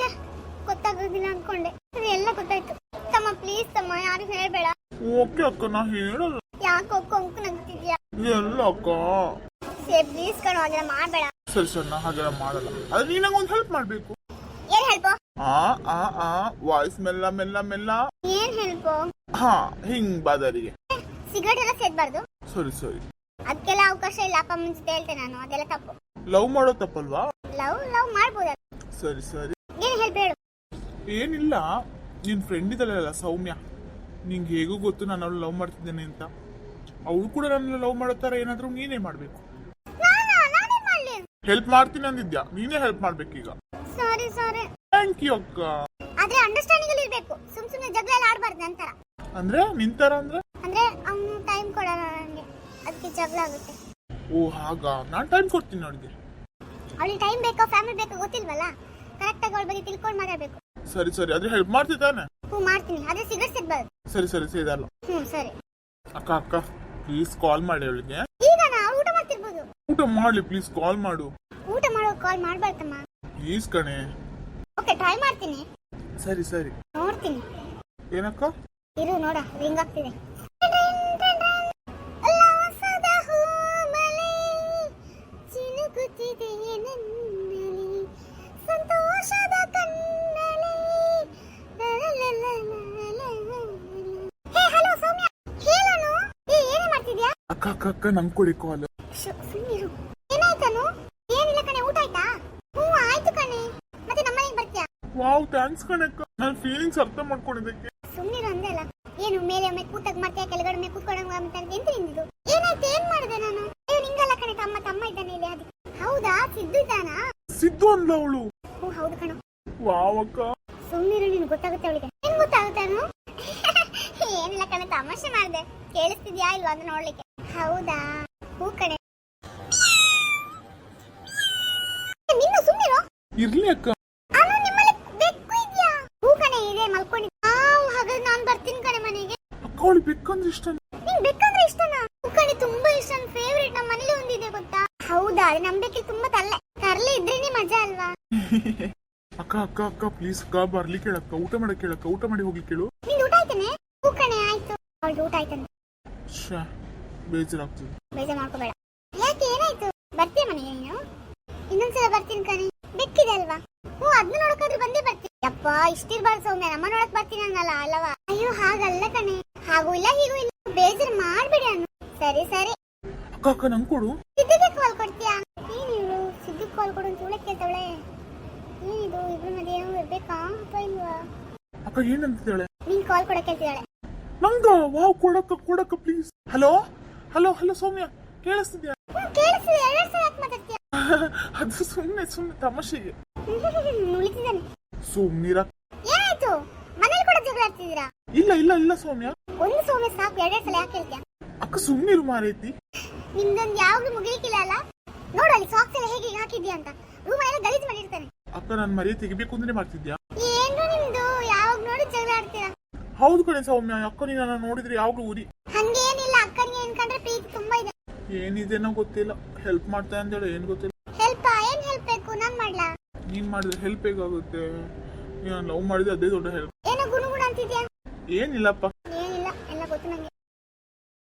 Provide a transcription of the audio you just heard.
ಛೆ, ಗೊತ್ತಾಗೋದಿಲ್ಲ ಅನ್ಕೊಂಡೆ. ಎಲ್ಲ ಗೊತ್ತಾಯ್ತು. ತಮ್ಮ ಪ್ಲೀಸ್ ತಮ್ಮ ಯಾರಿಗೂ ಹೇಳ್ಬೇಡ. ಓಕೆ ಅಕ್ಕ ನಾ ಹೇಳಲ್ಲ. ಯಾಕೋ ಕೊಂಕು ನಗ್ತಿದ್ಯಾ ಎಲ್ಲ ಅಕ್ಕ. ಸೇ ಪ್ಲೀಸ್ ಕಣೋ ಅದನ್ನ ಮಾಡಬೇಡ. ಸರಿ ಸರಿ ನಾ ಹಾಗೆಲ್ಲ ಮಾಡಲ್ಲ. ಅದು ನೀ ನಂಗೆ ಒಂದು ಹೆಲ್ಪ್ ಮಾಡಬೇಕು. ಏನ್ ಹೆಲ್ಪ್ ಆ ಆ ಆ ವಾಯ್ಸ್ ಮೆಲ್ಲ ಮೆಲ್ಲ ಮೆಲ್ಲ. ಏನ್ ಹೆಲ್ಪ್ ಹಾ ಹಿಂಗ್ ಬಾದರಿಗೆ. ಸಿಗರೇಟ್ ಎಲ್ಲ ಸೇದ್ಬಾರ್ದು? ಸರಿ ಸರಿ. ಅದಕ್ಕೆಲ್ಲ ಅವಕಾಶ ಇಲ್ಲ ಅಪ್ಪ ಮುಂಚೆ ಹೇಳ್ತೇನೆ ನಾನು ಅದೆಲ್ಲ ತಪ್ಪು. ಲವ್ ಮಾಡೋ ತಪ್ಪಲ್ವಾ? ಲವ್ ಲವ್ ಮಾಡ್ಬೋದು ಸರಿ ಸರಿ. ಏನಿಲ್ಲ. ನಿನ್ ಫ್ರೆಂಡ್ ಇದಲ್ಲ ಸೌಮ್ಯ. ನಿಂಗೆ ಹೇಗೂ ಗೊತ್ತು ನಾನು ಅವಳು ಲವ್ ಮಾಡ್ತಿದ್ದೇನೆ ಅಂತ. ಅವ್ಳು ಕೂಡ ನನ್ನ ಲವ್ ಮಾಡೋ ಏನಾದರೂ ಏನಾದ್ರೂ ನೀನೇ ಮಾಡಬೇಕು. ನಾನೇನ್ ಹೆಲ್ಪ್ ಮಾಡ್ತೀನಿ ಅಂದಿದ್ಯಾ? ನೀನೇ ಹೆಲ್ಪ್ ಮಾಡ್ಬೇಕೀಗ. ಸಾರಿ ಸಾರಿ ಥ್ಯಾಂಕ್ ಯು ಅಕ್ಕ. ಆದ್ರೆ ಅಂಡರ್ಸ್ಟ್ಯಾಂಡಿಂಗ್ ಅಲ್ಲಿ ಇರಬೇಕು. ಸುಮ್ ಸುಮ್ನೆ ಜಗಳ ಎಲ್ಲ ಆಡಬಾರ್ದು ನಂತರ. ಅಂದ್ರೆ ನಿಂತರ ಅಂದ್ರೆ? ಅಂದ್ರೆ ಅವ್ನು ಟೈಮ್ ಕೊಡಲ್ಲ ನನಗೆ ಅದಕ್ಕೆ ಜಗಳ ಆಗುತ್ತೆ. ಓ ಹಾಗ? ನಾನು ಟೈಮ್ ಕೊಡ್ತೀನಿ ಅವಳಿಗೆ. ಅವಳಿಗೆ ಟೈಮ್ ಬೇಕೋ ಫ್ಯಾಮಿಲಿ ಬೇಕೋ ಗೊತ್ತಿಲ್ವಲ್ಲ? ಕರೆಕ್ಟ್ ಆಗಿ ಅವಳ ಬಗ್ಗೆ ತಿಳ್ಕೊಂಡು ಮಾತಾಡ್ಬೇಕು. ಸರಿ ಸರಿ. ಅದ್ರ ಹೆಲ್ಪ್ ಮಾಡ್ತಿದ್ದಾನೆ ಹ್ಞೂ ಮಾಡ್ತೀನಿ. ಆದ್ರೆ ಸಿಗರೇಟ್ ಸಿಗ್ಬಾರ್ದು. ಸರಿ ಸರಿ ಸೇದಲ್ಲ ಹ್ಞೂ ಸರಿ. ಅಕ್ಕ ಅಕ್ಕ ಪ್ಲೀಸ್ ಕಾಲ್ ಮಾಡಿ ಅವಳಿಗೆ. ಈಗ ನಾ ಊಟ ಮಾಡ್ತಿರ್ಬೋದು. ಊಟ ಮಾಡ್ಲಿ ಪ್ಲೀಸ್ ಕಾಲ್ ಮಾಡು. ಊಟ ಮಾಡೋ ಕಾಲ್ ಮಾಡ್ಬಾರ್ದಮ್ಮ. ಪ್ಲೀಸ್ ಕಣೆ. ಓಕೆ ಟ್ರೈ ಮಾಡ್ತೀನಿ. ಸರಿ ಸರಿ. ನೋಡ್ತೀನಿ. ಏನಕ್ಕ? ಇರು ನೋಡ ರಿಂಗ್ ಆಗ್ತಿದೆ ಅಕ್ಕ ಅಕ್ಕ ನಂಗೆ ಕೊಡಿ ಕಾಲ್ ಏನಾಯ್ತನು? ಏನಿಲ್ಲ ಕಣೆ ಊಟ ಆಯ್ತಾ? ಹ್ಞೂ ಆಯ್ತು ಕಣೆ. ಮತ್ತೆ ನಮ್ಮನೆಗೆ ಬರ್ತೀಯಾ? ವಾವ್ ಥ್ಯಾಂಕ್ಸ್ ಕಣಕ್ಕ ನನ್ನ ಫೀಲಿಂಗ್ಸ್ ಅರ್ಥ ಮಾಡ್ಕೊಂಡಿದ್ದಕ್ಕೆ. ಸುಮ್ಮನಿರು ಅಂದೆ ಅಲ್ಲ. ಏನು ಮೇಲೆ ಒಮ್ಮೆ ಕೂತಾಗ ಮಾಡ್ತೀಯ? ಕೆಳಗಡೆ ಒಮ್ಮೆ ಕೂತ್ಕೊಳಂಗ ಅಂತ ಎಂತ ನಿಂದಿದು ಏನಾಯ್ತು ಏನ್ ಮಾಡಿದೆ ನಾನು? ಅಯ್ಯೋ ನಿಂಗಲ್ಲ ಕಣೆ ತಮ್ಮ ತಮ್ಮ ಇದ್ದಾನೆ ಇಲ್ಲಿ ಅದಕ್ಕೆ ಹೌದಾ? ಸಿದ್ದು ಇದ್ದಾನಾ? ಸಿದ್ದು ಅಂದ್ಲ ಅವಳು. ಹ್ಞೂ ಹೌದು ಕಣ. ವಾವ್ ಅಕ್ಕ. ಸುಮ್ಮನಿರು ನಿನ್ ಗೊತ್ತಾಗುತ್ತೆ ಅವಳಿಗೆ. ಏನ್ ಗೊತ್ತಾಗುತ್ತಾನು? ಏನಿಲ್ಲ ಕಣೆ ತಮಾಷೆ ಮಾಡಿದೆ. ಕೇಳಿಸ್ತಿದ್ಯಾ ಇಲ್ವಾ ಅಂತ ನೋಡ್ಲಿಕ್ಕೆ. ಹೌದಾ? ಹೂ ಏ, ನಿನ್ನ ಸುಮ್ನಿರು. ಇರ್ಲಿ ಅಕ್ಕ. ಅಲ್ಲ ನಿಮ್ಮಲ್ಲಿ ಬೆಕ್ಕು ಇದ್ಯಾ? ಹೂ ಕಣೆ ಇದೆ ಮಲ್ಕೊಂಡಿದ್ದ ಹಾಗಾದ್ರೆ ನಾನು ಬರ್ತೀನಿ ಕಣೆ ಮನೆಗೆ. ಅಕ್ಕ ಅವಳು ಬೇಕಂದ್ರೆ ಇಷ್ಟ ನಿಂಗೆ ಬೇಕಂದ್ರೆ ಇಷ್ಟನಾ? ಹೂ ಕಣೆ ತುಂಬಾ ಇಷ್ಟ. ನನ್ ಫೇವ್ರೇಟ್ ನಮ್ಮ ಮನೇಲಿ ಒಂದಿದೆ ಗೊತ್ತಾ? ಹೌದಾ ಅದು ನಮ್ ಬೇಕಿಗೆ ತುಂಬಾ ತಲ್ಲೆ. ತರ್ಲೆ ಇದ್ರೇನೆ ಮಜಾ ಅಲ್ವಾ? ಅಕ್ಕ ಅಕ್ಕ ಅಕ್ಕ ಪ್ಲೀಸ್ ಅಕ್ಕ ಬರ್ಲಿ ಕೇಳಕ್ಕ. ಊಟ ಮಾಡಕ್ ಕೇಳಕ್ಕ. ಊಟ ಮಾಡಿ ಹೋಗ್ಲಿ ಕೇಳು. ನಿಂದು ಊಟ ಆಯ್ತಾನೆ? ಹೂ ಕಣೆ ಆಯ್ತು. ಅವಳು ಊಟ ಆಯ್ತಾನೆ ಶ್ಯಾ ಬೇಜಾರಾಗ್ತದೆ. ಬೇಜಾರ್ ಮಾಡ್ಕೋಬೇಡ. ಯಾಕೆ ಏನಾಯ್ತು? ಬರ್ತೀಯ ಮನೆಗೆ ನೀನು? ಇನ್ನೊಂದ್ಸಲ ಬರ್ತೀನಿ ಕಣೆ. ಬೆಕ್ಕಿದೆ ಅಲ್ವಾ? ಹ್ಞೂ ಅದನ್ನ ನೋಡಕ್ಕಾದ್ರೂ ಬಂದೇ ಬರ್ತೀನಿ. ಯಪ್ಪ ಇಷ್ಟಿರ್ಬಾರ್ದು ಸೌಮ್ಯ. ನಮ್ಮ ನೋಡಕ್ ಬರ್ತೀನಿ ಅನ್ನಲ್ಲ ಅಲ್ಲವಾ? ಅಯ್ಯೋ ಹಾಗಲ್ಲ ಕಣೆ. ಹಾಗೂ ಇಲ್ಲ ಹೀಗೂ ಇಲ್ಲ. ಬೇಜಾರ್ ಮಾಡ್ಬೇಡಿ ಅನ್ನು. ಸರಿ ಸರಿ. ಅಕ್ಕ ಅಕ್ಕ ನಂಗೆ ಕೊಡು. ಸಿದ್ದಿಗೆ ಕಾಲ್ ಕೊಡ್ತೀಯಾ? ನೀನು ಸಿದ್ದಿಗೆ ಕಾಲ್ ಕೊಡು ಅಂತ ಇವಳೆ ಕೇಳ್ತಾವಳೆ ಏನಿದು? ಇಬ್ರ ಮಧ್ಯೆ ಏನೋ ಇರ್ಬೇಕಾ? ಅಥವಾ ಇಲ್ವಾ? ಅಕ್ಕ ಏನಂತಿದ್ದಾಳೆ ನೀನ್ ಕಾಲ್ ಕೊಡಕ್ಕೆ ಹೇಳ್ತಿದ್ದಾಳೆ ನಂಗ? ವಾವ್ ಕೊಡಕ್ಕ ಕೊಡಕ್ಕ please hello hello hello Soumya. ಕೇಳಿಸ್ತಿದ್ಯಾ? ಅದು ಸುಮ್ಮನೆ ಸುಮ್ಮನೆ ತಮಾಷೆಗೆ. ಸುಮ್ನಿರ ಇಲ್ಲ ಇಲ್ಲ ಇಲ್ಲ ಸೌಮ್ಯ. ಒಂದು ಸೌಮ್ಯ ಸಾಕು ಎರಡೆರಡು ಸಲ ಯಾಕೆ ಹೇಳ್ತೀಯ ಅಕ್ಕ ಸುಮ್ನಿರು ಮಾರೈತಿ. ನಿಮ್ದೊಂದು ಯಾವಾಗ್ಲೂ ಮುಗಿಲಿಕ್ಕಿಲ್ಲ ಅಲ್ಲ? ನೋಡು ಅಲ್ಲಿ ಸಾಕ್ಸ್ ಎಲ್ಲ ಹೇಗೆ ಹಾಕಿದ್ಯಾ ಅಂತ. ರೂಮ್ ಎಲ್ಲ ಗಲೀಜ್ ಮಾಡಿರ್ತಾನೆ ಅಕ್ಕ ನಾನು ಮರಿ ತೆಗಿಬೇಕು ಅಂದ್ರೆ ಮಾಡ್ತಿದ್ಯಾ? ಏನು ನಿಮ್ದು? ಯಾವಾಗ ನೋಡಿ ಜಗಳ ಆಡ್ತೀರಾ? ಹೌದು ಕಣೆ ಸೌಮ್ಯ ಅಕ್ಕ ನೀನು ನನ್ನ ನೋಡಿದ್ರೆ ಯಾವಾಗ್ಲೂ ಉರಿ ಹಂಗೇನಿಲ್ಲ ಏನಿದೆನೋ ಗೊತ್ತಿಲ್ಲ. ಹೆಲ್ಪ್ ಮಾಡ್ತಾ ಅಂತೇಳಿ ಏನು ಗೊತ್ತಿಲ್ಲ. ಹೆಲ್ಪ್ ಏನು ಹೆಲ್ಪ್ ಬೇಕು? ನಾನು ಮಾಡ್ಲಾ? ನೀನ್ ಮಾಡಿದ್ರೆ ಹೆಲ್ಪ್ ಹೇಗಾಗುತ್ತೆ? ನೀನು ಲವ್ ಮಾಡಿದ್ರೆ ಅದೇ ದೊಡ್ಡ ಹೆಲ್ಪ್ ಏನೋ ಗುಣಗುಣ ಅಂತಿದ್ಯಾ? ಏನಿಲ್ಲಪ್ಪ. ಏನಿಲ್ಲ. ಎಲ್ಲ ಗೊತ್ತು ನನಗೆ